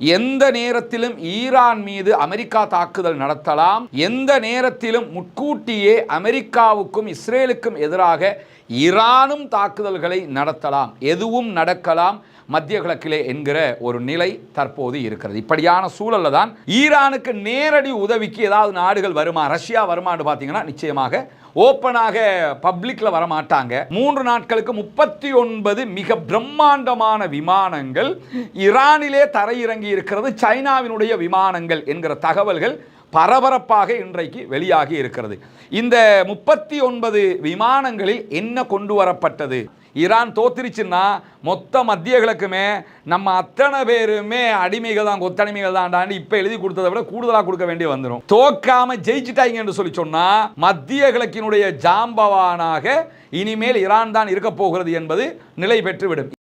எந்த நேரத்திலும் ஈரான் மீது அமெரிக்கா தாக்குதல் நடத்தலாம் எந்த நேரத்திலும் முட்கூட்டியே அமெரிக்காவுக்கும் இஸ்ரேலுக்கும் எதிராக ஈரானும் தாக்குதல்களை நடத்தலாம் எதுவும் நடக்கலாம் மத்திய கிழக்கிலே என்கிற ஒரு நிலை தற்போது இருக்கிறது. இப்படியான சூழலில் தான் ஈரானுக்கு நேரடி உதவிக்கு ஏதாவது நாடுகள் வருமா? ரஷ்யா வருமான்னு பார்த்தீங்கன்னா நிச்சயமாக ஓப்பனாக பப்ளிக்ல வர மாட்டாங்க மூன்று நாட்களுக்கு முப்பத்தி ஒன்பது மிக பிரம்மாண்டமான விமானங்கள் ஈரானிலே தரையிறங்கி இருக்கிறது. சைனாவினுடைய விமானங்கள் என்கிற தகவல்கள் பரபரப்பாக இன்றைக்கு வெளியாகி இருக்கிறது. இந்த முப்பத்தி ஒன்பது விமானங்களில் என்ன கொண்டு வரப்பட்டது? ஈரான் தோத்துருச்சுன்னா மொத்த மத்திய கிழக்குமே நம்ம அத்தனை பேருமே அடிமைகள் தான் கொத்தடிமைகள் தான்டான்னு இப்போ எழுதி கொடுத்ததை விட கூடுதலாக கொடுக்க வேண்டிய வந்துடும் தோக்காம ஜெயிச்சிட்டாங்க என்று சொல்லி சொன்னால் மத்திய கிழக்கினுடைய ஜாம்பவானாக இனிமேல் ஈரான் தான் இருக்க போகிறது என்பது நிலை பெற்றுவிடும்.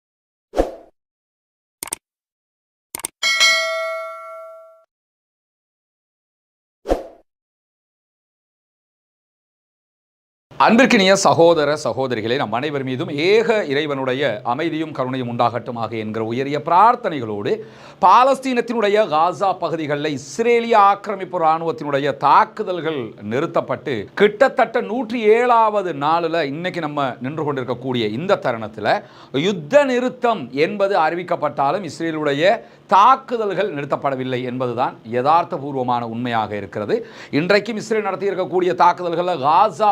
அன்பிற்கினிய சகோதர சகோதரிகளே நம் அனைவர் மீதும் ஏக இறைவனுடைய அமைதியும் கருணையும் உண்டாகட்டுமாக என்கிற உயரிய பிரார்த்தனைகளோடு பாலஸ்தீனத்தினுடைய காசா பகுதிகளில் இஸ்ரேலிய ஆக்கிரமிப்பு இராணுவத்தினுடைய தாக்குதல்கள் நிறுத்தப்பட்டு கிட்டத்தட்ட நூற்றி ஏழாவது நாளில் இன்னைக்கு நம்ம நின்று கொண்டிருக்கக்கூடிய இந்த தருணத்தில் யுத்த நிறுத்தம் என்பது அறிவிக்கப்பட்டாலும் இஸ்ரேலுடைய தாக்குதல்கள் நிறுத்தப்படவில்லை என்பதுதான் யதார்த்தபூர்வமான உண்மையாக இருக்கிறது. இன்றைக்கும் இஸ்ரேல் நடத்தியிருக்கக்கூடிய தாக்குதல்களில் காசா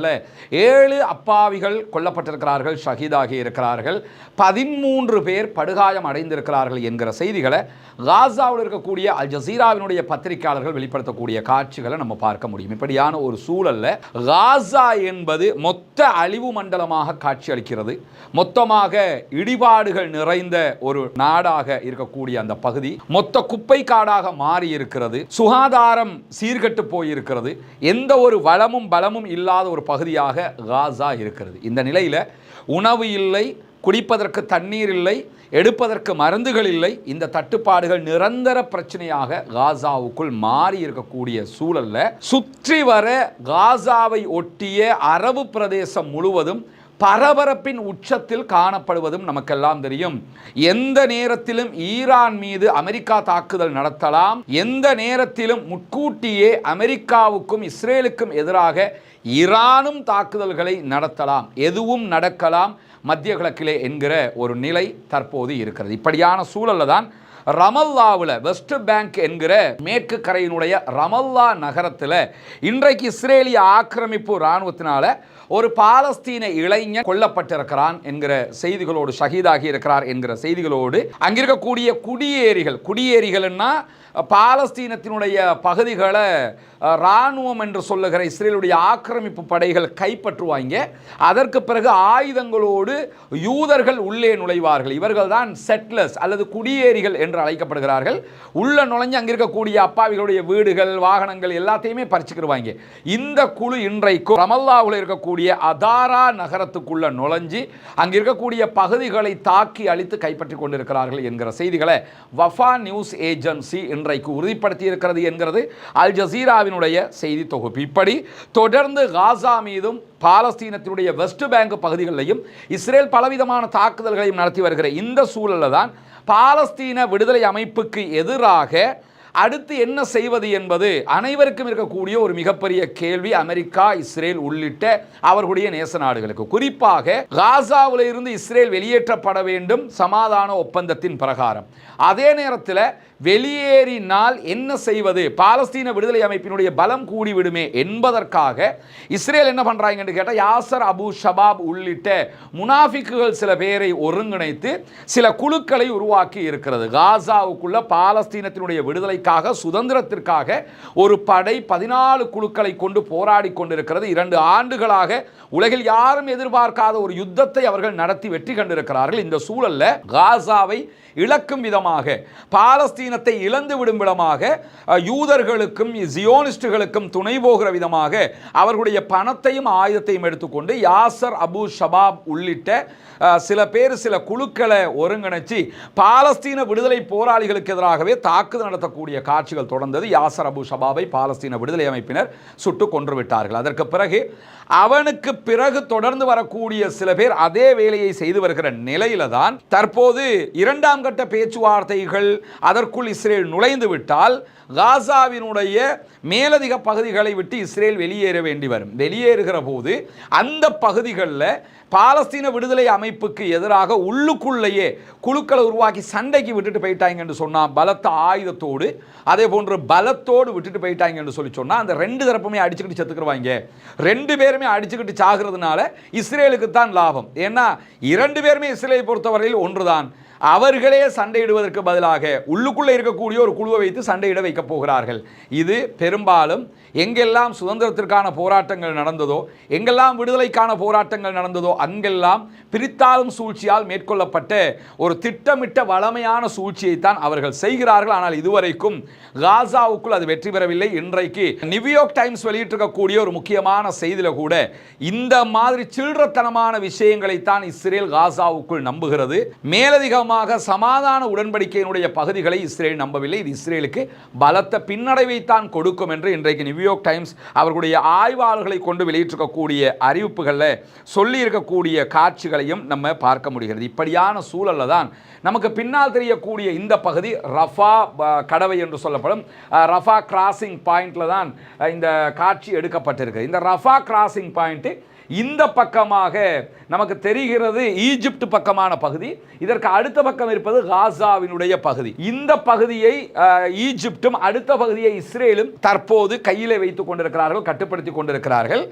பகுதிகளில் ஏழு அப்பாவிகள் கொல்லப்பட்டிருக்கிறார்கள் ஷஹீதாகி இருக்கிறார்கள். பதிமூன்று பேர் படுகாயம் அடைந்திருக்கிறார்கள் என்கிற செய்திகளை காசாவில் இருக்கக்கூடிய அல் ஜசீராவினுடைய பத்திரிகையாளர்கள் வெளிப்படுத்தக்கூடிய காட்சிகளை நம்ம பார்க்க முடியும். இப்படியான ஒரு சூழலில் காசா என்பது மொத்த அழிவு மண்டலமாக காட்சி அளிக்கிறது. மொத்தமாக இடிபாடுகள் நிறைந்த ஒரு நாடாக இருக்கக்கூடிய அந்த பகுதி மொத்த குப்பை காடாக மாறி இருக்கிறது சுகாதாரம் சீர்கெட்டு போயிருக்கிறது. எந்த ஒரு வளமும் பலமும் இல்லாத ஒரு பகுதியாக காசா இருக்கிறது. இந்த நிலையில் உணவு இல்லை குடிப்பதற்கு தண்ணீர் இல்லை எடுப்பதற்கு மருந்துகள் இல்லை இந்த தட்டுப்பாடுகள் நிரந்தர பிரச்சனையாக காசாவுக்குள் மாறி இருக்கக்கூடிய சூழல்ல சுற்றி வர காசாவை ஒட்டிய அரபு பிரதேசம் முழுவதும் பரபரப்பின் உச்சத்தில் காணப்படுவதும் நமக்கெல்லாம் தெரியும். எந்த நேரத்திலும் ஈரான் மீது அமெரிக்கா தாக்குதல் நடத்தலாம். எந்த நேரத்திலும் முட்கூட்டியே அமெரிக்காவுக்கும் இஸ்ரேலுக்கும் எதிராக ஈரானும் தாக்குதல்களை நடத்தலாம். எதுவும் நடக்கலாம். மத்திய கிழக்கிலே என்கிற ஒரு நிலை தற்போது இருக்கிறது. இப்படியான சூழல்ல தான் ரமல்லாவில் வெஸ்ட் பேங்க் என்கிற மேற்கு கரையினுடைய ரமல்லா நகரத்தில் இன்றைக்கு இஸ்ரேலிய ஆக்கிரமிப்பு இராணுவத்தினால ஒரு பாலஸ்தீன இளைஞன் கொல்லப்பட்டிருக்கிறான் என்கிற செய்திகளோடு ஷஹீதாகி இருக்கிறார் என்கிற செய்திகளோடு அங்கிருக்கக்கூடிய குடியேறிகள் குடியேறிகள்னா பாலஸ்தீனத்தினுடைய பகுதிகளை இராணுவம் என்று சொல்லுகிற இஸ்ரேலுடைய ஆக்கிரமிப்பு படைகள் கைப்பற்றுவாங்க. அதற்கு பிறகு ஆயுதங்களோடு யூதர்கள் உள்ளே நுழைவார்கள். இவர்கள் தான் செட்லர்ஸ் அல்லது குடியேறிகள் என்று அழைக்கப்படுகிறார்கள். உள்ள நுழைஞ்சு அங்கே இருக்கக்கூடிய அப்பாவிகளுடைய வீடுகள் வாகனங்கள் எல்லாத்தையுமே பறிச்சுக்கிடுவாங்க இந்த குழு இன்றைக்கும் ரமல்லாவில் இருக்கக்கூடிய அதாரா நகரத்துக்குள்ள நுழைஞ்சு அங்கே இருக்கக்கூடிய பகுதிகளை தாக்கி அழித்து கைப்பற்றி கொண்டிருக்கிறார்கள் என்கிற செய்திகளை வஃபா நியூஸ் ஏஜென்சி இன்றைக்கு உறுதிப்படுத்தியிருக்கிறது என்கிறது அல் ஜசீராவினுடைய செய்தி தொகுப்பு. இப்படி தொடர்ந்து காசா மீதும் பாலஸ்தீனத்தினுடைய வெஸ்ட் பேங்க் பகுதிகளிலையும் இஸ்ரேல் பலவிதமான தாக்குதல்களையும் நடத்தி வருகிற இந்த சூழலில் தான் பாலஸ்தீன விடுதலை அமைப்புக்கு எதிராக அடுத்து என்ன செய்வது என்பது அனைவருக்கும் இருக்கக்கூடிய ஒரு மிகப்பெரிய கேள்வி. அமெரிக்கா இஸ்ரேல் உள்ளிட்ட அவர்களுடைய நேச நாடுகளுக்கு. குறிப்பாக காசாவில் இருந்து இஸ்ரேல் வெளியேற்றப்பட வேண்டும் சமாதான ஒப்பந்தத்தின் பிரகாரம். அதே நேரத்தில் வெளியேறினால் என்ன செய்வது? பாலஸ்தீன விடுதலை அமைப்பினுடைய பலம் கூடிவிடுமே என்பதற்காக இஸ்ரேல் என்ன பண்றாங்கன்னு கேட்டால் யாசர் அபு ஷபாப் உள்ளிட்ட முனாஃபிக்குகள் சில பேரை ஒருங்கிணைத்து சில குழுக்களை உருவாக்கி இருக்கிறது. காசாவுக்குள்ள பாலஸ்தீனத்தினுடைய விடுதலைக்காக சுதந்திரத்திற்காக ஒரு படை பதினாலு குழுக்களை கொண்டு போராடி கொண்டிருக்கிறது. இரண்டு ஆண்டுகளாக உலகில் யாரும் எதிர்பார்க்காத ஒரு யுத்தத்தை அவர்கள் நடத்தி வெற்றி கண்டிருக்கிறார்கள். இந்த சூழலில் காசாவை இழக்கும் விதமாக பாலஸ்தீனத்தை இழந்து விடும் விதமாக யூதர்களுக்கும் ஜியோனிஸ்டுகளுக்கும் துணை போகிற விதமாக அவர்களுடைய பணத்தையும் ஆயுதத்தையும் எடுத்துக்கொண்டு யாசர் அபு ஷபாப் உள்ளிட்ட சில பேர் சில குழுக்களை ஒருங்கிணைச்சு பாலஸ்தீன விடுதலை போராளிகளுக்கு எதிராகவே தாக்குதல் நடத்தக்கூடிய காட்சிகள் தொடர்ந்தது. யாசர் அபு ஷபாபை பாலஸ்தீன விடுதலை அமைப்பினர் சுட்டு கொன்று விட்டார்கள். அதற்கு பிறகு அவனுக்கு பிறகு தொடர்ந்து வரக்கூடிய சில பேர் அதே வேலையை செய்து வருகிற நிலையில தான் தற்போது இரண்டாம் கட்ட பேச்சுவார்த்தைகள் அதற்குள் இஸ்ரேல் நுழைந்து விட்டால் காசாவினுடைய மேலதிக பகுதிகளை விட்டு இஸ்ரேல் வெளியேற வேண்டி வரும். வெளியேறுகிற போது அந்த பகுதிகளில் பாலஸ்தீன விடுதலை அமைப்புக்கு எதிராக உள்ளுக்குள்ளேயே குழுக்களை உருவாக்கி சண்டைக்கு விட்டுட்டு போயிட்டாங்க என்று சொன்னால் பலத்த ஆயுதத்தோடு அதே போன்று பலத்தோடு விட்டுட்டு போயிட்டாங்க என்று சொல்லி சொன்னால் அந்த ரெண்டு தரப்புமே அடிச்சுக்கிட்டு செத்துக்குருவாங்க. ரெண்டு பேருமே அடிச்சுக்கிட்டு சாகிறதுனால இஸ்ரேலுக்கு தான் லாபம். ஏன்னா இரண்டு பேருமே இஸ்ரேலை பொறுத்தவரையில் ஒன்றுதான். அவர்களே சண்டையிடுவதற்கு பதிலாக உள்ளுக்குள்ளே இருக்கக்கூடிய ஒரு குழுவை வைத்து சண்டையிட வைக்கப் போகிறார்கள். இது பெரும்பாலும் எங்கெல்லாம் சுதந்திரத்திற்கான போராட்டங்கள் நடந்ததோ எங்கெல்லாம் விடுதலைக்கான போராட்டங்கள் நடந்ததோ அங்கெல்லாம் பிரித்தாளும் சூழ்ச்சியால் மேற்கொள்ளப்பட்ட ஒரு திட்டமிட்ட வளமையான சூழ்ச்சியைத்தான் அவர்கள் செய்கிறார்கள். ஆனால் இதுவரைக்கும் காசாவுக்குள் அது வெற்றி பெறவில்லை. இன்றைக்கு நியூயார்க் டைம்ஸ் வெளியிட்டிருக்கக்கூடிய ஒரு முக்கியமான செய்தியில் கூட இந்த மாதிரி சில்லறத்தனமான விஷயங்களைத்தான் இஸ்ரேல் காசாவுக்குள் நம்புகிறது. மேலதிகமாக சமாதான உடன்படிக்கையினுடைய பகுதிகளை இஸ்ரேல் நம்பவில்லை. இது இஸ்ரேலுக்கு பலத்த பின்னடைவைத்தான் கொடுக்கும் என்று இன்றைக்கு நியூயார்க் டைம்ஸ் அவர்களுடைய ஆய்வாளர்களை கொண்டு வெளியிட்டிருக்கக்கூடிய அறிவிப்புகளில் சொல்லியிருக்கக்கூடிய காட்சிகளையும் நம்ம பார்க்க முடிகிறது. இப்படியான சூழலில் தான் நமக்கு பின்னால் தெரியக்கூடிய இந்த பகுதி ரஃபா ப- கடவை என்று சொல்லப்படும் ரஃபா கிராசிங் பாயிண்டில் தான் இந்த காட்சி எடுக்கப்பட்டிருக்கு. இந்த ரஃபா கிராசிங் பாயிண்ட்டு இந்த பக்கமாக நமக்கு தெரிகிறது ஈஜிப்ட் பக்கமான பகுதி. இதற்கு அடுத்த பக்கம் இருப்பது காசாவினுடைய பகுதி. இந்த பகுதியை ஈஜிப்டும் அடுத்த பகுதியை இஸ்ரேலும் தற்போது கையிலே வைத்துக் கொண்டிருக்கிறார்கள் கட்டுப்படுத்தி கொண்டிருக்கிறார்கள்.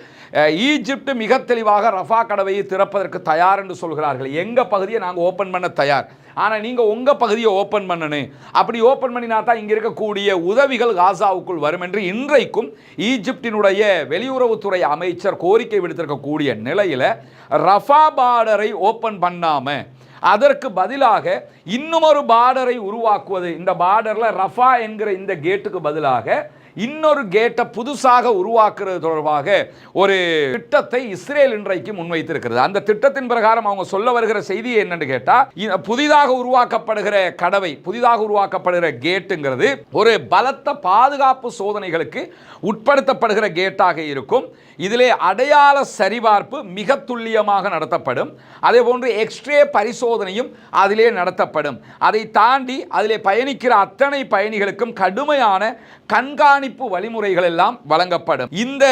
ஈஜிப்ட் மிக தெளிவாக ரஃபா கடவையை திறப்பதற்கு தயார் என்று சொல்கிறார்கள். எங்கள் பகுதியை நாங்கள் ஓப்பன் பண்ண தயார். ஆனால் நீங்கள் உங்கள் பகுதியை ஓப்பன் பண்ணணும். அப்படி ஓப்பன் பண்ணினா தான் இங்கே இருக்கக்கூடிய உதவிகள் காசாவுக்குள் வரும் என்று இன்றைக்கும் ஈஜிப்டினுடைய வெளியுறவுத்துறை அமைச்சர் கோரிக்கை விடுத்திருக்கக்கூடிய நிலையில் ரஃபா பார்டரை ஓப்பன் பண்ணாமல் அதற்கு பதிலாக இன்னும் ஒரு பார்டரை உருவாக்குவது. இந்த பார்டரில் ரஃபா என்கிற இந்த கேட்டுக்கு பதிலாக இன்னொரு கேட்டை புதுசாக உருவாக்குறது தொடர்பாக ஒரு திட்டத்தை இஸ்ரேல் இன்றைக்கு முன்வைத்திருக்கிறது. அந்த திட்டத்தின் பிரகாரம் அவங்க சொல்ல வருகிற செய்தி என்னன்னு கேட்டால் புதிதாக உருவாக்கப்படுகிற கடவை புதிதாக உருவாக்கப்படுகிற கேட்டுங்கிறது ஒரு பலத்த பாதுகாப்பு சோதனைகளுக்கு உட்படுத்தப்படுகிற கேட்டாக இருக்கும். இதிலே அடையாள சரிபார்ப்பு மிக துல்லியமாக நடத்தப்படும். அதே போன்று எக்ஸ்ரே பரிசோதனையும் அதிலே நடத்தப்படும். அதை தாண்டி அதிலே பயணிக்கிற அத்தனை பயணிகளுக்கும் கடுமையான கண்காணிப்பு வழிமுறைகள் எல்லாம் வழங்கப்படும். இந்த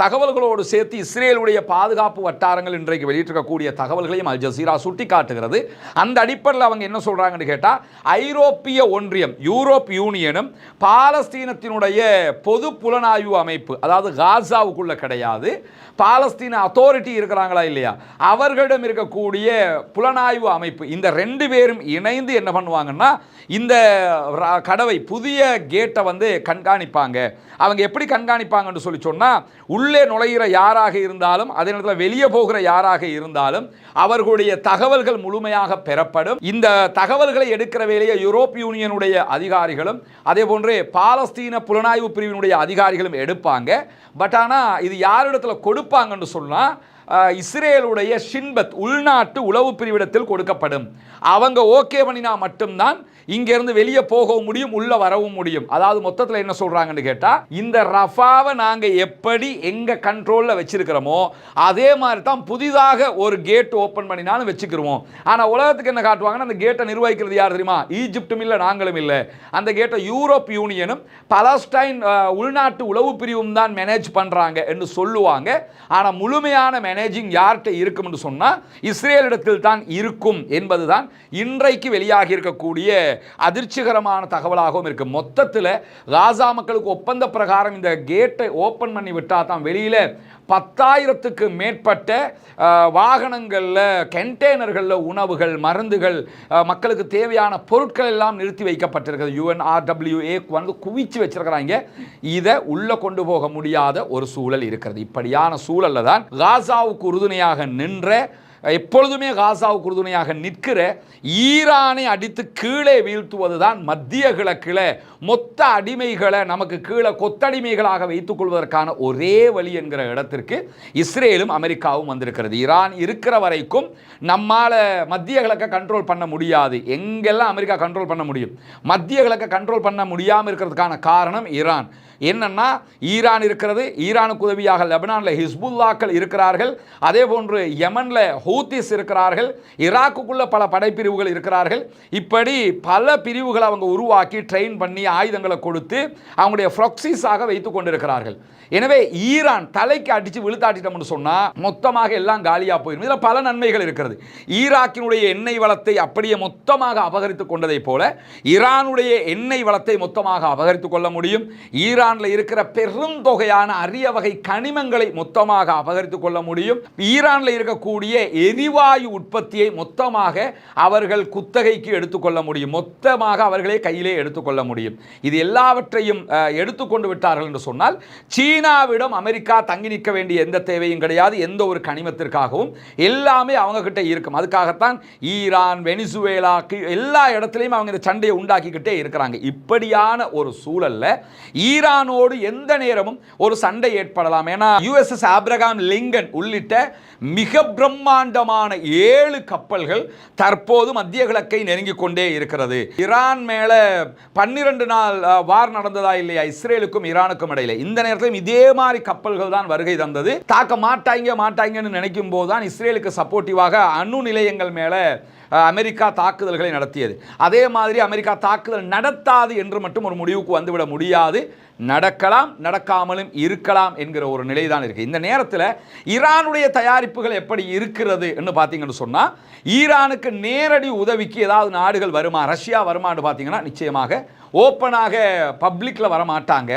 தகவல்களோடு சேர்த்து இஸ்ரேலுடைய பாதுகாப்பு வட்டாரங்கள் இன்றைக்கு வெளியிட்டிருக்கக்கூடிய தகவல்களையும் அல் ஜசீரா சுட்டி காட்டுகிறது அந்த அடிப்படையில் அவங்க என்ன சொல்றாங்கன்னு கேட்டால் ஐரோப்பிய ஒன்றியம் யூரோப் யூனியனும் பாலஸ்தீனத்தினுடைய பொது புலனாய்வு அமைப்பு அதாவது காசாவுக்குள்ள கிடையாது. பாலஸ்தீன அத்தாரிட்டி இருக்கிறாங்களா இல்லையா? அவர்களிடம் இருக்கக்கூடிய புலனாய்வு அமைப்பு இந்த ரெண்டு பேரும் இணைந்து என்ன பண்ணுவாங்கன்னா இந்த கடவை புதிய கேட்டை வந்து கண்காணிப்பாங்க. அவங்க எப்படி கண்காணிப்பாங்கன்னு சொல்லி சொன்னால் உள்ளே நுழைகிற யாராக இருந்தாலும் அதே நேரத்தில் வெளியே போகிற யாராக இருந்தாலும் அவர்களுடைய தகவல்கள் முழுமையாக பெறப்படும். இந்த தகவல்களை எடுக்கிற வேலையை யூரோப் யூனியனுடைய அதிகாரிகளும் அதே போன்று பாலஸ்தீன புலனாய்வு பிரிவினுடைய அதிகாரிகளும் எடுப்பாங்க. பட் ஆனால் இது யார் யாரிடத்தில் கொடுப்பாங்கன்னு சொன்னால் இஸ்ரேலுடைய ஷின்பத் உள்நாட்டு உளவு பிரிவிடத்தில் கொடுக்கப்படும். அவங்க ஓகே பண்ணினா மட்டும்தான் இங்கேருந்து வெளியே போகவும் முடியும் உள்ளே வரவும் முடியும். அதாவது மொத்தத்தில் என்ன சொல்கிறாங்கன்னு கேட்டால் இந்த ரஃபாவை நாங்கள் எப்படி எங்கள் கண்ட்ரோலில் வச்சுருக்கிறோமோ அதே மாதிரி தான் புதிதாக ஒரு கேட் ஓப்பன் பண்ணினாலும் வச்சுக்கிருவோம். ஆனால் உலகத்துக்கு என்ன காட்டுவாங்கன்னா அந்த கேட்டை நிர்வகிக்கிறது யார் தெரியுமா? ஈஜிப்டும் இல்லை நாங்களும் இல்லை. அந்த கேட்டை யூரோப் யூனியனும் பலஸ்டைன் உள்நாட்டு உளவு பிரிவும் தான் மேனேஜ் பண்ணுறாங்க என்று சொல்லுவாங்க. ஆனால் முழுமையான மேனேஜிங் யார்கிட்ட இருக்கும்னு சொன்னால் இஸ்ரேலிடத்தில் தான் இருக்கும் என்பதுதான் இன்றைக்கு வெளியாகி இருக்கக்கூடிய அதிர்ச்சிகரமான தகவலாகவும் இருக்குது மொத்தத்தில் காசா மக்களுக்கு ஒப்பந்த பிரகாரம் இந்த கேட்டை ஓப்பன் பண்ணி விட்டால் தான் வெளியில் பத்தாயிரத்துக்கு மேற்பட்ட வாகனங்களில் கண்டெய்னர்களில் உணவுகள் மருந்துகள் மக்களுக்கு தேவையான பொருட்கள் எல்லாம் நிறுத்தி வைக்கப்பட்டிருக்கிறது யுஎன்ஆர்டபிள்யூஏ வந்து குவிச்சு வச்சிருக்கிறாங்க. இதை உள்ளே கொண்டு போக முடியாத ஒரு சூழல் இருக்கிறது. இப்படியான சூழல்ல தான் காசாவுக்கு உறுதுணையாக நின்ற எப்பொழுதுமே காசாவுக்கு உறுதுணையாக நிற்கிற ஈரானை அடித்து கீழே வீழ்த்துவது தான் மத்திய கிழக்கில் மொத்த அடிமைகளை நமக்கு கீழே கொத்தடிமைகளாக வைத்துக் கொள்வதற்கான ஒரே வழி என்கிற இடத்திற்கு இஸ்ரேலும் அமெரிக்காவும் வந்திருக்கிறது. ஈரான் இருக்கிற வரைக்கும் நம்மால் மத்திய கிழக்கை கண்ட்ரோல் பண்ண முடியாது. எங்கெல்லாம் அமெரிக்கா கண்ட்ரோல் பண்ண முடியும்? மத்திய கிழக்கை கண்ட்ரோல் பண்ண முடியாமல் இருக்கிறதுக்கான காரணம் ஈரான். என்னன்னா ஈரான் இருக்கிறது ஈரானுக்கு உதவியாக லெபனானில் ஹிஸ்புல்லாக்கள் இருக்கிறார்கள். அதே போன்று யமனில் ஹூத்திஸ் இருக்கிறார்கள் ஈராக்குக்குள்ளே பல படைப்பிரிவுகள் இருக்கிறார்கள். இப்படி பல பிரிவுகளை அவங்க உருவாக்கி ட்ரெயின் பண்ணி ஆயுதங்களை கொடுத்து அவங்களுடைய ஃப்ரொக்சிஸாக வைத்து கொண்டிருக்கிறார்கள். எனவே ஈரான் தலைக்கு அடித்து விழுத்தாட்டிட்டோம்னு சொன்னால் மொத்தமாக எல்லாம் காலியாக போயிடும் இதில் பல நன்மைகள் இருக்கிறது. ஈராக்கினுடைய எண்ணெய் வளத்தை அப்படியே மொத்தமாக அபகரித்து கொண்டதைப் போல ஈரானுடைய எண்ணெய் வளத்தை மொத்தமாக அபகரித்து கொள்ள முடியும். ஈரானில் இருக்கிற பெருந்தொகையான அரிய வகை கனிமங்களை மொத்தமாக அபகரித்து கொள்ள முடியும். ஈரானில் இருக்கக்கூடிய எரிவாயு உற்பத்தியை மொத்தமாக அவர்கள் குத்தகைக்கு எடுத்துக்கொள்ள முடியும். மொத்தமாக அவர்களே கையிலே எடுத்துக்கொள்ள முடியும். இது எல்லாவற்றையும் எடுத்துக்கொண்டு விட்டார்கள் என்று சொன்னால் சீனாவிடம் அமெரிக்கா தங்கி நிற்க வேண்டிய எந்த தேவையும் கிடையாது. எந்த ஒரு கனிமத்திற்காகவும் எல்லாமே அவங்க கிட்ட இருக்கும். அதுக்காகத்தான் ஈரான் வெனிசுவேலாக்கு எல்லா இடத்துலையும் அவங்க இந்த சண்டையை உண்டாக்கிக்கிட்டே இருக்கிறாங்க. இப்படியான ஒரு சூழல்ல ஈரானோடு எந்த நேரமும் ஒரு சண்டை ஏற்படலாம். ஏன்னா யுஎஸ்எஸ் ஆப்ரகாம் லிங்கன் உள்ளிட்ட மிக பிரம்மாண்டமான ஏழு கப்பல்கள் தற்போது மத்திய கிழக்கை நெருங்கிக் கொண்டே இருக்கிறது. ஈரான் மேலே பன்னிரண்டு நாள் வார் நடந்ததா இல்லையா? இஸ்ரேலுக்கும் ஈரானுக்கும் இடையில. இந்த நேரத்திலும் இதே மாதிரி கப்பல்கள் தான் வருகை தந்தது. தாக்க மாட்டாங்க மாட்டாங்கன்னு நினைக்கும் போது தான் இஸ்ரேலுக்கு சப்போர்ட்டிவாக அணு நிலையங்கள் மேல அமெரிக்கா தாக்குதல்களை நடத்தியது. அதே மாதிரி அமெரிக்கா தாக்குதல் நடத்தாது என்று மட்டும் ஒரு முடிவுக்கு வந்துவிட முடியாது. நடக்கலாம் நடக்காமலும் இருக்கலாம் என்கிற ஒரு நிலை தான் இருக்குது இந்த நேரத்தில் ஈரானுடைய தயாரிப்புகள் எப்படி இருக்கிறது என்று பார்த்தீங்கன்னு சொன்னால் ஈரானுக்கு நேரடி உதவிக்கு ஏதாவது நாடுகள் வருமா? ரஷ்யா வருமான்னு பார்த்தீங்கன்னா நிச்சயமாக ஓப்பனாக பப்ளிக்கில் வரமாட்டாங்க.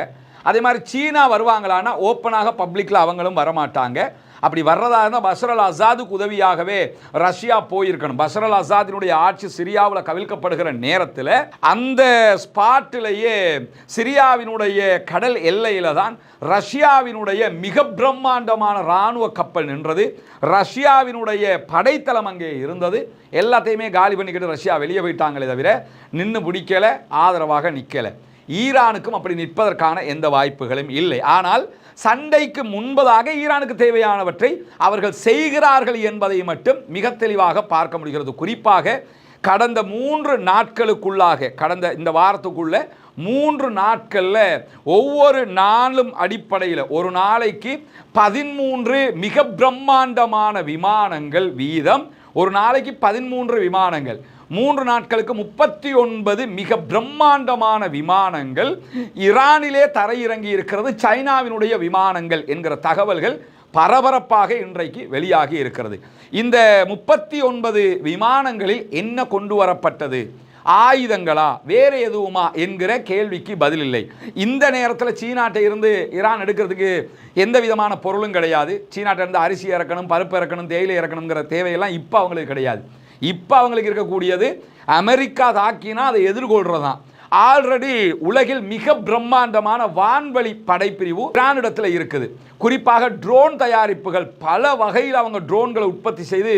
அதே மாதிரி சீனா வருவாங்களான்னா ஓப்பனாக பப்ளிக்கில் அவங்களும் வரமாட்டாங்க. அப்படி வர்றதா இருந்தால் பஷர் அசாதுக்கு உதவியாகவே ரஷ்யா போயிருக்கணும். பஷர் அசாதினுடைய ஆட்சி சிரியாவில் கவிழ்க்கப்படுகிற நேரத்தில் அந்த ஸ்பாட்டிலேயே சிரியாவினுடைய கடல் எல்லையில் தான் ரஷ்யாவினுடைய மிக பிரம்மாண்டமான இராணுவ கப்பல் நின்றது. ரஷ்யாவினுடைய படைத்தளம் அங்கே இருந்தது. எல்லாத்தையுமே காலி பண்ணிக்கிட்டு ரஷ்யா வெளியே போயிட்டாங்களே தவிர நின்று பிடிக்கலை ஆதரவாக நிற்கலை ஈரானுக்கும் அப்படி நிற்பதற்கான எந்த வாய்ப்புகளும் இல்லை. ஆனால் சண்டைக்கு முன்பதாக ஈரானுக்கு தேவையானவற்றை அவர்கள் செய்கிறார்கள் என்பதை மட்டும் மிக தெளிவாக பார்க்க முடிகிறது. குறிப்பாக கடந்த மூன்று நாட்களுக்குள்ளாக கடந்த இந்த வாரத்துக்குள்ள மூன்று நாட்களில் ஒவ்வொரு நாளும் அடிப்படையில் ஒரு நாளைக்கு பதிமூன்று மிக பிரம்மாண்டமான விமானங்கள் வீதம் ஒரு நாளைக்கு பதிமூன்று விமானங்கள். மூன்று நாட்களுக்கு முப்பத்தி ஒன்பது மிக பிரம்மாண்டமான விமானங்கள் ஈரானிலே தரையிறங்கி இருக்கிறது சைனாவினுடைய விமானங்கள் என்கிற தகவல்கள் பரபரப்பாக இன்றைக்கு வெளியாகி இருக்கிறது. இந்த முப்பத்தி ஒன்பது விமானங்களில் என்ன கொண்டு வரப்பட்டது? ஆயுதங்களா? வேறு எதுவுமா? என்கிற கேள்விக்கு பதில் இல்லை இந்த நேரத்தில் சீனாட்டை இருந்து ஈரான் எடுக்கிறதுக்கு எந்த விதமான பொருளும் கிடையாது. சீனாட்டை இருந்து அரிசி இறக்கணும் பருப்பு இறக்கணும் தேயிலை இறக்கணுங்கிற தேவையெல்லாம் இப்போ அவங்களுக்கு கிடையாது. இப்போ அவங்களுக்கு இருக்கக்கூடியது அமெரிக்கா தாக்கினா அதை எதிர்கொள்கிறது தான் ஆல்ரெடி உலகில் மிக பிரம்மாண்டமான வான்வழி படைப்பிரிவு ஈரானிடத்தில் இருக்குது. குறிப்பாக ட்ரோன் தயாரிப்புகள் பல வகையில் அவங்க ட்ரோன்களை உற்பத்தி செய்து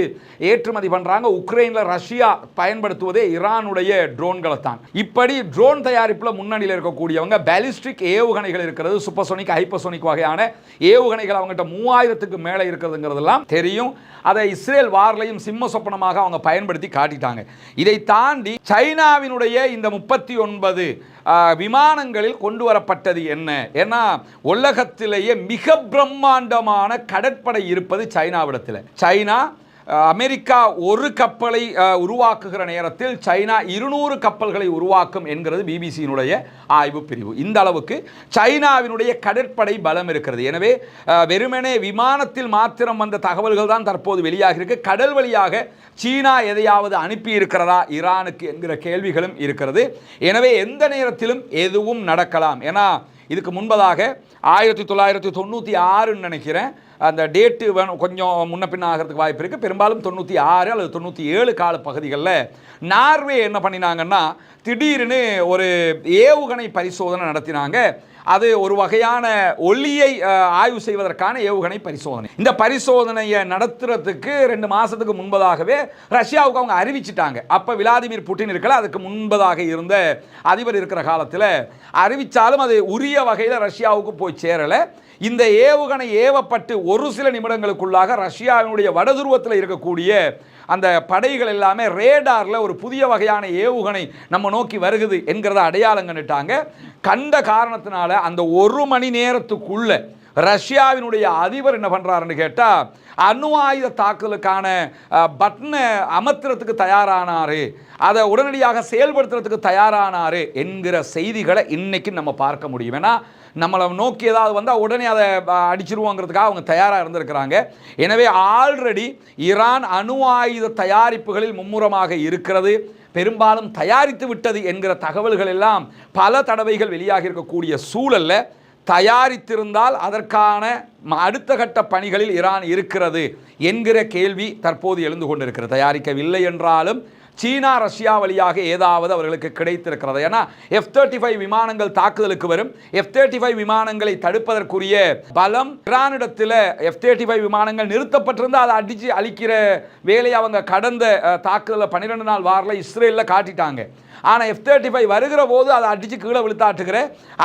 ஏற்றுமதி பண்ணுறாங்க உக்ரைனில் ரஷ்யா பயன்படுத்துவதே ஈரானுடைய ட்ரோன்களை தான் இப்படி ட்ரோன் தயாரிப்பில் முன்னணியில் இருக்கக்கூடியவங்க பேலிஸ்டிக் ஏவுகணைகள் இருக்கிறது சூப்பர்சோனிக் ஹைப்பர்சோனிக் வகையான ஏவுகணைகள் அவங்ககிட்ட மூவாயிரத்துக்கு மேலே இருக்கிறதுங்கிறதெல்லாம் தெரியும். அதை இஸ்ரேல் வார்லையும் சிம்ம சொப்பனமாக அவங்க பயன்படுத்தி காட்டிட்டாங்க. இதை தாண்டி சைனாவினுடைய இந்த முப்பத்தி ஒன்பது விமானங்களில் கொண்டு வரப்பட்டது என்ன? ஏன்னா உலகத்திலேயே மிக பிரம்மாண்டமான கடற்படை இருப்பது சைனாவிடத்தில். சைனா அமெரிக்கா ஒரு கப்பலை உருவாக்குகிற நேரத்தில் சைனா இருநூறு கப்பல்களை உருவாக்கும் என்கிறது பிபிசியினுடைய ஆய்வு பிரிவு. இந்த அளவுக்கு சைனாவினுடைய கடற்படை பலம் இருக்கிறது. எனவே வெறுமனே விமானத்தில் மாத்திரம் வந்த தகவல்கள் தான் தற்போது வெளியாகியிருக்கு. கடல் வழியாக சீனா எதையாவது அனுப்பி இருக்கிறதா ஈரானுக்கு என்கிற கேள்விகளும் இருக்கிறது. எனவே எந்த நேரத்திலும் எதுவும் நடக்கலாம். ஏன்னா இதுக்கு முன்பதாக ஆயிரத்தி தொள்ளாயிரத்தி தொண்ணூற்றி ஆறுன்னு நினைக்கிறேன். அந்த டேட்டு வேணும் கொஞ்சம் முன்ன பின்ன ஆகிறதுக்கு வாய்ப்பு இருக்குது பெரும்பாலும் தொண்ணூற்றி ஆறு அல்லது தொண்ணூற்றி ஏழு கால பகுதிகளில் நார்வே என்ன பண்ணினாங்கன்னா திடீர்னு ஒரு ஏவுகணை பரிசோதனை நடத்தினாங்க. அது ஒரு வகையான ஒளியை ஆய்வு செய்வதற்கான ஏவுகணை பரிசோதனை. இந்த பரிசோதனையை நடத்துறதுக்கு ரெண்டு மாதத்துக்கு முன்பதாகவே ரஷ்யாவுக்கு அவங்க அறிவிச்சிட்டாங்க. அப்போ விளாடிமிர் புட்டின் இருக்கல அதுக்கு முன்பதாக இருந்த அதிபர் இருக்கிற காலத்தில் அறிவித்தாலும் அது உரிய வகையில் ரஷ்யாவுக்கு போய் சேரலை. இந்த ஏவுகணை ஏவப்பட்டு ஒரு சில நிமிடங்களுக்குள்ளாக ரஷ்யாவினுடைய வடதுருவத்தில் இருக்கக்கூடிய அந்த படைகள் எல்லாமே ரேடாரில் ஒரு புதிய வகையான ஏவுகணை நம்ம நோக்கி வருகுது என்கிறத அடையாளம் கண்டுட்டாங்க. கண்ட காரணத்தினால அந்த ஒரு மணி நேரத்துக்குள்ள ரஷ்யாவினுடைய அதிபர் என்ன பண்ணுறாருன்னு கேட்டால் அணு ஆயுத தாக்குதலுக்கான பட்டனை அமர்த்துறதுக்கு தயாரானாரு. அதை உடனடியாக செயல்படுத்துறதுக்கு தயாரானாரு என்கிற செய்திகளை இன்றைக்கும் நம்ம பார்க்க முடியும். ஏன்னா நம்மளை நோக்கி ஏதாவது வந்தால் உடனே அதை அடிச்சிருவோங்கிறதுக்காக அவங்க தயாராக இருந்திருக்கிறாங்க. எனவே ஆல்ரெடி ஈரான் அணு ஆயுத தயாரிப்புகளில் மும்முரமாக இருக்கிறது. பெரும்பாலும் தயாரித்து விட்டது என்கிற தகவல்கள் எல்லாம் பல தடவைகள் வெளியாகி இருக்கக்கூடிய சூழல்ல தயாரித்திருந்தால் அதற்கான ம- அடுத்த கட்ட பணிகளில் ஈரான் இருக்கிறது என்கிற கேள்வி தற்போது எழுந்து கொண்டிருக்கிறது. தயாரிக்கவில்லை என்றாலும் சீனா ரஷ்யா வழியாக ஏதாவது அவர்களுக்கு கிடைத்திருக்கிறது. ஏன்னா எஃப் தேர்ட்டி ஃபைவ் விமானங்கள் தாக்குதலுக்கு வரும். எஃப் தேர்ட்டி ஃபைவ் விமானங்களை தடுப்பதற்குரிய பலம் ஈரானிடத்தில் எஃப் தேர்ட்டி ஃபைவ் விமானங்கள் நிறுத்தப்பட்டிருந்தால் அதை அடித்து அழிக்கிற வேலையை அவங்க கடந்த அஹ், தாக்குதலை பன்னிரெண்டு நாள் வாரில் இஸ்ரேலில் காட்டிட்டாங்க. ஆனால் எஃப் தேர்ட்டி ஃபைவ் வருகிற போது அதை அடித்து கீழே விழுத்தாட்டுகிற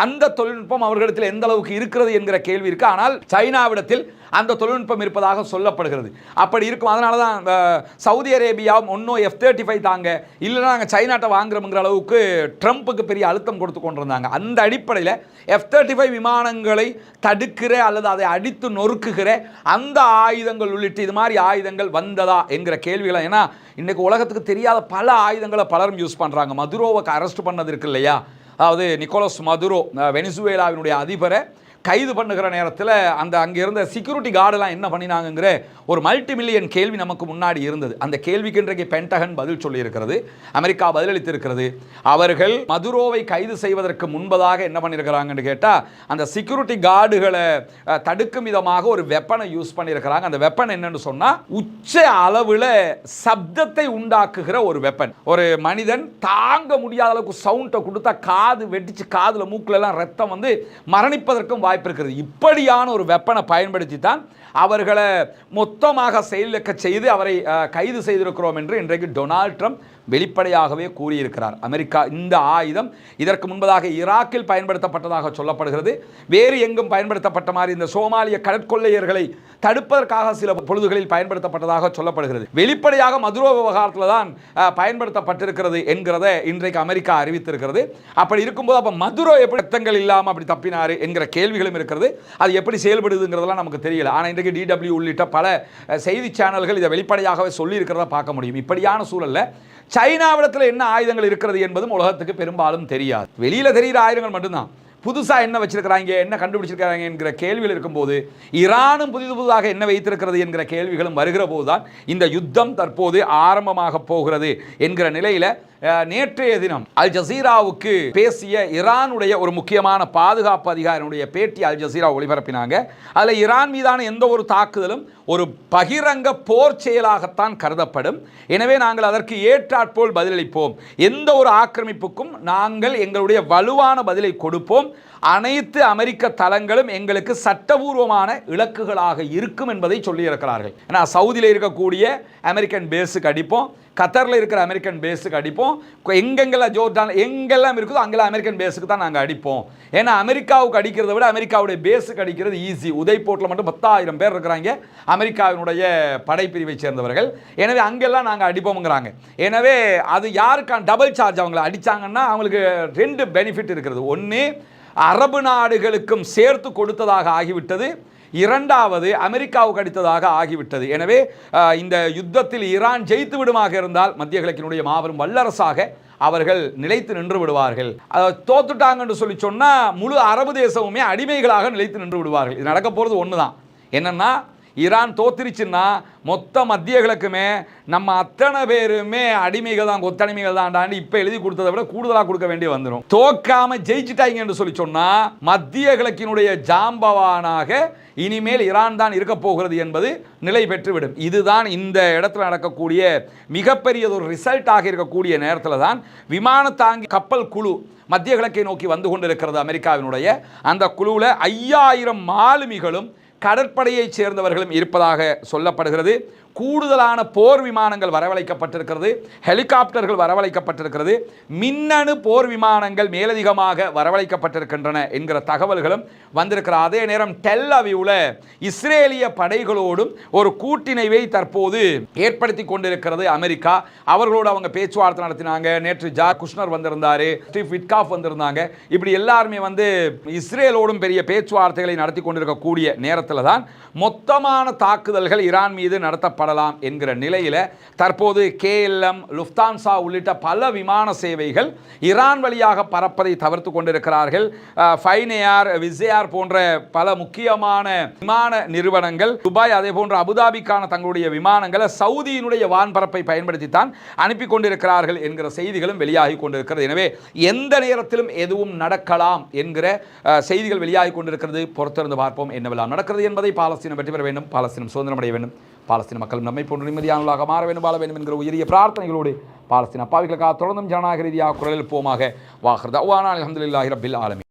அந்த தொழில்நுட்பம் அவர்களிடத்தில் எந்த அளவுக்கு இருக்கிறது என்கிற கேள்வி இருக்குது ஆனால் சைனாவிடத்தில் அந்த தொழில்நுட்பம் இருப்பதாக சொல்லப்படுகிறது. அப்படி இருக்கும். அதனால தான் சவுதி அரேபியாவும் ஒன்றும் எஃப் தேர்ட்டி ஃபைவ் தாங்க. இல்லைன்னா நாங்கள் சைனாட்டை வாங்குறோங்கிற அளவுக்கு ட்ரம்ப்புக்கு பெரிய அழுத்தம் கொடுத்து கொண்டிருந்தாங்க. அந்த அடிப்படையில் எஃப் தேர்ட்டி ஃபைவ் விமானங்களை தடுக்கிற அல்லது அதை அடித்து நொறுக்குகிற அந்த ஆயுதங்கள் உள்ளிட்டு இது மாதிரி ஆயுதங்கள் வந்ததா என்கிற கேள்விகளை ஏன்னா இன்றைக்கு உலகத்துக்கு தெரியாத பல ஆயுதங்களை பலரும் யூஸ் பண்ணுறாங்க மதுரோவை அரெஸ்ட் பண்ணது இருக்கு இல்லையா? அதாவது நிக்கோலஸ் மதுரோ வெனிசுவேலாவினுடைய அதிபரை கைது பண்ணுகிற நேரத்தில் அந்த அங்கே இருந்த செக்யூரிட்டி கார்டெல்லாம் என்ன பண்ணினாங்கங்கிற ஒரு மல்டி மில்லியன் கேள்வி நமக்கு முன்னாடி இருந்தது. அந்த கேள்விக்கு இன்றைக்கு பென்டகன் பதில் சொல்லியிருக்கிறது அமெரிக்கா பதிலளித்திருக்கிறது. அவர்கள் மதுரோவை கைது செய்வதற்கு முன்பதாக என்ன பண்ணியிருக்கிறாங்கன்னு கேட்டால் அந்த செக்யூரிட்டி கார்டுகளை தடுக்கும் விதமாக ஒரு வெப்பனை யூஸ் பண்ணியிருக்கிறாங்க. அந்த வெப்பன் என்னன்னு சொன்னால் உச்ச அளவில் சப்தத்தை உண்டாக்குகிற ஒரு வெப்பன் ஒரு மனிதன் தாங்க முடியாத அளவுக்கு சவுண்டை கொடுத்தா காது வெடிச்சு காதில் மூக்கிலெல்லாம் ரத்தம் வந்து மரணிப்பதற்கும் வாய்ப்பு இருக்கிறது இப்படியான ஒரு வெப்பனை பயன்படுத்தி தான் அவர்களை மொத்தமாக செயலிழக்க செய்து அவரை கைது செய்திருக்கிறோம் என்று இன்றைக்கு டொனால்ட் ட்ரம்ப் வெளிப்படையாகவே கூறியிருக்கிறார். அமெரிக்கா இந்த ஆயுதம் இதற்கு முன்பதாக ஈராக்கில் பயன்படுத்தப்பட்டதாக சொல்லப்படுகிறது. வேறு எங்கும் பயன்படுத்தப்பட்ட மாதிரி இந்த சோமாலிய கடற்கொள்ளையர்களை தடுப்பதற்காக சில பொழுதுகளில் பயன்படுத்தப்பட்டதாக சொல்லப்படுகிறது. வெளிப்படையாக மதுரோ விவகாரத்தில் தான் பயன்படுத்தப்பட்டிருக்கிறது என்கிறத இன்றைக்கு அமெரிக்கா அறிவித்திருக்கிறது. அப்படி இருக்கும்போது அப்போ மதுரோ எப்படி ரத்தங்கள் இல்லாமல் அப்படி தப்பினார் என்கிற கேள்விகளும் இருக்கிறது அது எப்படி செயல்படுதுங்கிறதெல்லாம் நமக்கு தெரியல. ஆனால் இன்றைக்கு டிடபிள்யூ உள்ளிட்ட பல செய்தி சேனல்கள் இதை வெளிப்படையாகவே சொல்லியிருக்கிறத பார்க்க முடியும். இப்படியான சூழல்ல சைனாவிடத்தில் என்ன ஆயுதங்கள் இருக்கிறது என்பதும் உலகத்துக்கு பெரும்பாலும் தெரியாது. வெளியில் தெரிகிற ஆயுதங்கள் மட்டும்தான். புதுசாக என்ன வச்சிருக்கிறாங்க என்ன கண்டுபிடிச்சிருக்கிறாங்க என்கிற கேள்விகள் இருக்கும்போது ஈரானும் புதிது புதிதாக என்ன வைத்திருக்கிறது என்கிற கேள்விகளும் வருகிற போதுதான் இந்த யுத்தம் தற்போது ஆரம்பமாக போகிறது என்கிற நிலையில நேற்றைய தினம் அல் ஜசீராவுக்கு பேசிய ஈரானுடைய ஒரு முக்கியமான பாதுகாப்பு அதிகாரியுடைய பேட்டி அல் ஜசீரா ஒளிபரப்பினாங்க. அதில் ஈரான் மீதான எந்த ஒரு தாக்குதலும் ஒரு பகிரங்க போர் செயலாகத்தான் கருதப்படும். எனவே நாங்கள் அதற்கு ஏற்றாற்போல் பதிலளிப்போம். எந்த ஒரு ஆக்கிரமிப்புக்கும் நாங்கள் எங்களுடைய வலுவான பதிலை கொடுப்போம். அனைத்து அமெரிக்க தளங்களும் எங்களுக்கு சட்டபூர்வமான இலக்குகளாக இருக்கும் என்பதை சொல்லியிருக்கிறார்கள். ஏன்னா சவுதியில் இருக்கக்கூடிய அமெரிக்கன் பேஸுக்கு அடிப்போம் கத்தரில் இருக்கிற அமெரிக்கன் பேஸுக்கு அடிப்போம் எங்கெங்கெல்லாம் ஜோர்டான் எங்கெல்லாம் இருக்குதோ அங்கெல்லாம் அமெரிக்கன் பேஸுக்கு தான் நாங்கள் அடிப்போம். ஏன்னா அமெரிக்காவுக்கு அடிக்கிறத விட அமெரிக்காவுடைய பேஸுக்கு அடிக்கிறது ஈஸி உதய்போர்ட்டில் மட்டும் பத்தாயிரம் பேர் இருக்கிறாங்க அமெரிக்காவினுடைய படைப்பிரிவை சேர்ந்தவர்கள். எனவே அங்கெல்லாம் நாங்கள் அடிப்போம்ங்கிறாங்க. எனவே அது யாருக்கான டபுள் சார்ஜ் அவங்கள அடிச்சாங்கன்னா அவங்களுக்கு ரெண்டு பெனிஃபிட் இருக்கிறது. ஒன்று அரபு நாடுகளுக்கும் சேர்த்து கொடுத்ததாக ஆகிவிட்டது. இரண்டாவது அமெரிக்காவுக்கு அடித்ததாக ஆகிவிட்டது. எனவே இந்த யுத்தத்தில் ஈரான் ஜெயித்து விடுமாக இருந்தால் மத்திய கிழக்கினுடைய மாபெரும் வல்லரசாக அவர்கள் நிலைத்து நின்று விடுவார்கள். அதை தோத்துட்டாங்கன்னு சொல்லி சொன்னால் முழு அரபு தேசமுமே அடிமைகளாக நிலைத்து நின்று விடுவார்கள். இது நடக்க போகிறது ஒன்று தான் என்னென்னா ஈரான் தோத்துருச்சுன்னா மொத்த மத்திய கிழக்குமே நம்ம அத்தனை பேருமே அடிமைகள் தான் கொத்தடிமைகள் தான் இப்போ எழுதி கொடுத்ததை விட கூடுதலாக கொடுக்க வேண்டி வந்துடும் தோக்காம ஜெயிச்சிட்டாங்க என்று சொல்லி சொன்னால் மத்திய கிழக்கினுடைய ஜாம்பவானாக இனிமேல் ஈரான் தான் இருக்க போகிறது என்பது நிலை பெற்றுவிடும். இதுதான் இந்த இடத்துல நடக்கக்கூடிய மிகப்பெரியதொரு ரிசல்ட்டாக இருக்கக்கூடிய நேரத்தில் தான் விமான தாங்கி கப்பல் குழு மத்திய கிழக்கை நோக்கி வந்து கொண்டிருக்கிறது அமெரிக்காவினுடைய. அந்த குழுவில் ஐயாயிரம் மாலுமிகளும் கடற்படையைச் சேர்ந்தவர்களும் இருப்பதாக சொல்லப்படுகிறது. கூடுதலான போர் விமானங்கள் வரவழைக்கப்பட்டிருக்கிறது. ஹெலிகாப்டர்கள் வரவழைக்கப்பட்டிருக்கிறது. மின்னணு போர் விமானங்கள் மேலதிகமாக வரவழைக்கப்பட்டிருக்கின்றன என்கிற தகவல்களும் வந்திருக்கிற அதே நேரம் டெல் அவிவில் இஸ்ரேலிய படைகளோடும் ஒரு கூட்டிணைவை தற்போது ஏற்படுத்தி கொண்டிருக்கிறது அமெரிக்கா. அவர்களோடு அவங்க பேச்சுவார்த்தை நடத்தினாங்க. நேற்று ஜா குஷ்னர் வந்திருந்தார் ஸ்டீவ் விட்காஃப் வந்திருந்தாங்க. இப்படி எல்லாருமே வந்து இஸ்ரேலோடும் பெரிய பேச்சுவார்த்தைகளை நடத்தி கொண்டிருக்கக்கூடிய நேரத்தில் தான் மொத்தமான தாக்குதல்கள் ஈரான் மீது செயல்படலாம் என்கிற நிலையில் தற்போது கேஎல்எம் லுஃப்தான்சா உள்ளிட்ட பல விமான சேவைகள் ஈரான் வழியாக பறப்பதை தவிர்த்து கொண்டிருக்கிறார்கள். ஃபைனேயார் விசேயார் போன்ற பல முக்கியமான விமான நிறுவனங்கள் துபாய் அதே போன்ற அபுதாபிக்கான தங்களுடைய விமானங்களை சவுதியினுடைய வான்பரப்பை பயன்படுத்தித்தான் அனுப்பி கொண்டிருக்கிறார்கள் என்கிற செய்திகளும் வெளியாகி கொண்டிருக்கிறது. எனவே எந்த நேரத்திலும் எதுவும் நடக்கலாம் என்கிற செய்திகள் வெளியாகி கொண்டிருக்கிறது. பொறுத்திருந்து பார்ப்போம் என்னவெல்லாம் நடக்கிறது என்பதை பாலஸ்தீனம் வெற்றி பெற வேண்டும். பாலஸ்தீனம் சுதந்திரம் அடைய வேண்டும். பாலஸ்தீன மக்கள் நம்மை போன்ற நிம்மதியானவர்களாக மாற வேண்டும் வாழ வேண்டும் என்கிற உயரிய பிரார்த்தனைகளோடு பாலஸ்தீன அப்பாவிகளுக்காக தொடர்ந்தும் ஜனநாயக ரீதியாக குரலில் போமாக வாகிறது அவ்வானா அலமதுல்லாஹி ரபில் ஆலமி